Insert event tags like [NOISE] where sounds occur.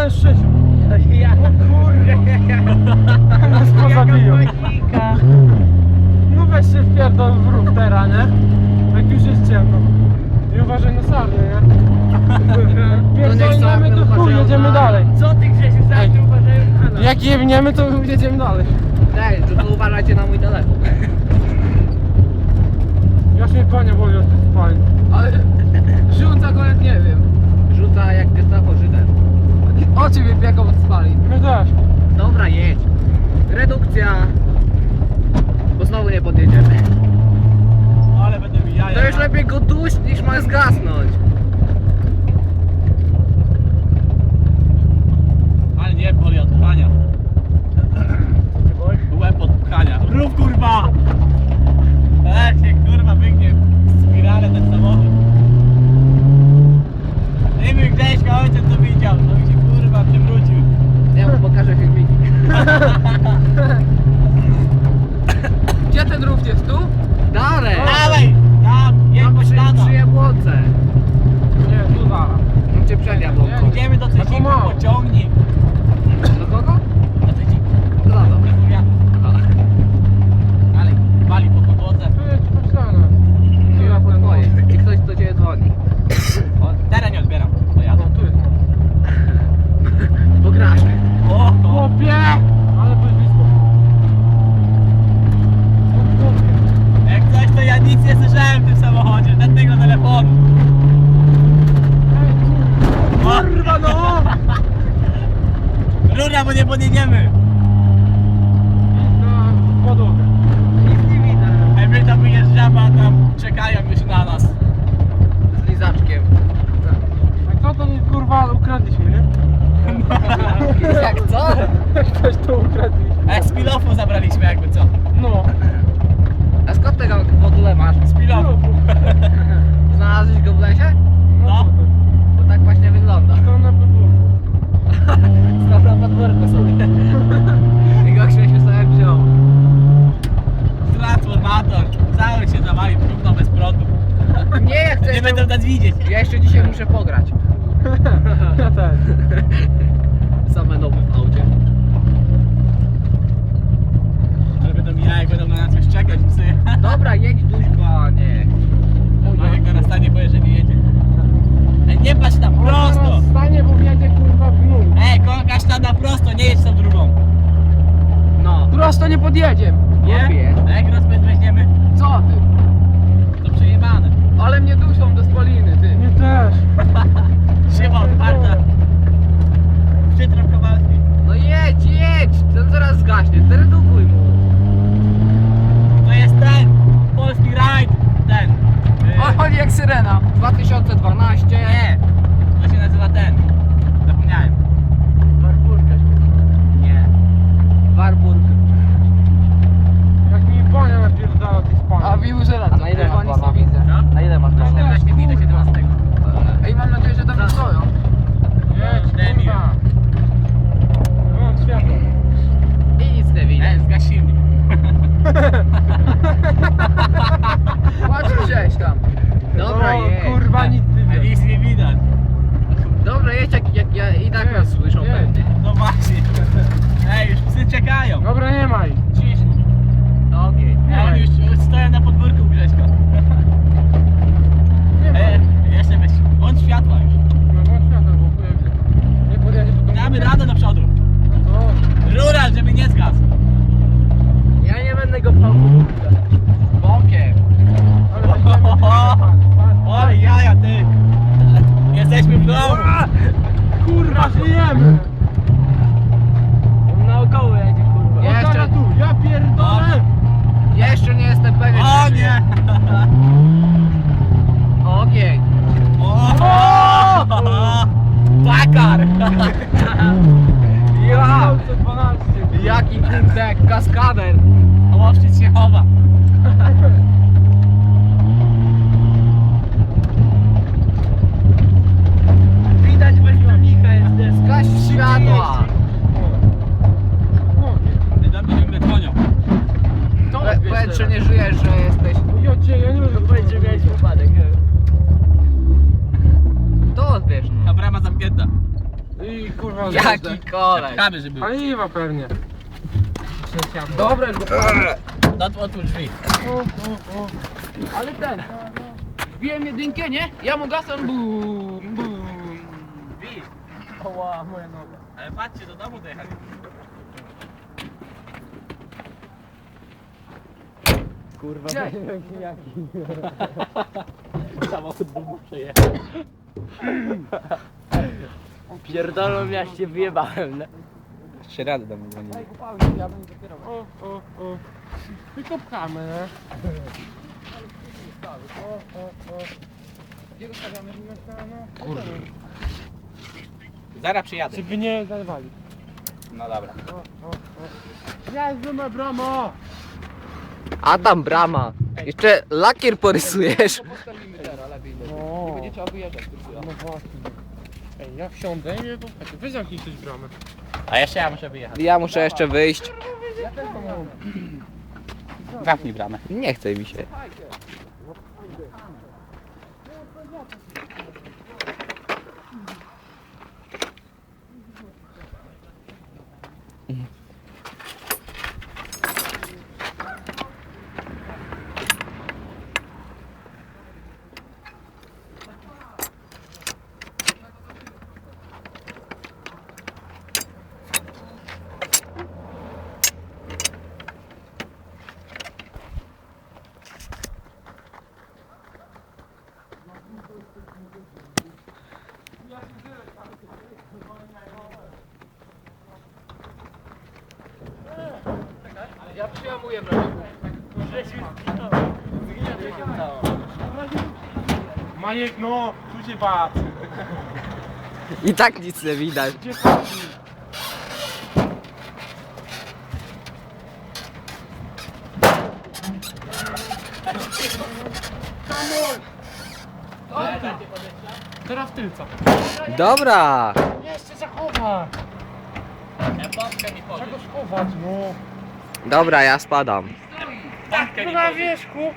całe sześć. Ja, kurde. Nas pozabiją. No weź się wpierdol w ruch teraz, nie? Jak już jest ciemno. I uważaj na sarny, nie? [LAUGHS] No Pierdolniemy to chuj, jedziemy dalej. Co ty Grzesiu, tak uważaj na nas. Jak jebniemy to jedziemy dalej. Daj, to uważajcie na mój telefon. dalej podjedziemy. Ale będę mi jaja. To już lepiej go duś niż ma zgasnąć. Ale nie boli od pchania. Łeb od pchania. Rów kurwa! Lecie kurwa wygnie w spirale ten samochód. Nie wiem gdzieś ojciec to widział, to mi się kurwa przywrócił. Ja mu pokażę filmiki. [LAUGHS] Rura, bo nie podjedziemy. Na podłogę. Nic nie widzę. Ej, my tam wyjeżdżamy, a tam czekają już na nas. Z lizaczkiem. Tak. A kto to kurwa ukradliśmy, nie? na prosto, nie jedź tą drugą. No. Prosto nie podjedziemy. Nie? A jak rozpęd weźmiemy, Co ty? to przejebane. Ale mnie duszą do spaliny ty. Nie też. [LAUGHS] Szyba otwarta. Przytrap kowalski. No jedź, jedź! Ten zaraz zgaśnie, zredukuj mu. To jest ten, polski rajd, ten. y, O, chodzi jak syrena. 2012. nie, to się nazywa ten. Views na skaner. A łowczyc się chowa. [LAUGHS] Widać bez filmika jest deska. Światła. E, powiedz, czy nie żyjesz, że jesteś... Ja cię, ja nie wiem, że miałeś. To odbierz. No. A brama zamknięta. I kurwa, Jaki koleś. Czekamy, żeby... A iwa pewnie. Dobra, już go No to otwórz drzwi. O, o, o. Ale ten. Wbiłem jedynkę, nie? Ja mu gasam, bum, bum. Drzwi. Oła, moja noga. Ale patrzcie, do domu dojechali. Kurwa, Gdzie? [LAUGHS] Samochód był przejechał. pierdolą, ja się wyjebałem, nie? Trzy razy do mnie dzwonili. O, o, o. Tylko pchamy, nie? O, o, o. Gdzie stawiamy? Kurde. Zaraz przyjadę. Żeby nie zalewali. No dobra. O, o, o. Jazdy ma bramo! Adam Brama. Jeszcze lakier porysujesz. To postawimy teraz, lepiej. No. Nie będzie trzeba wyjeżdżać. tylko. No właśnie. Ej, ja wsiądę i nie. Wy zamknij coś bramę. A jeszcze ja muszę wyjechać. Ja muszę jeszcze wyjść. Zamknij bramę. Nie chce mi się. Razie. Majek, no, tu się bat. I tak nic nie widać. Gdzie chodzi? Teraz tylca. Dobra. Jeszcze zachowa. Czego schować, no. Dobra, ja spadam. Tu na wierzchu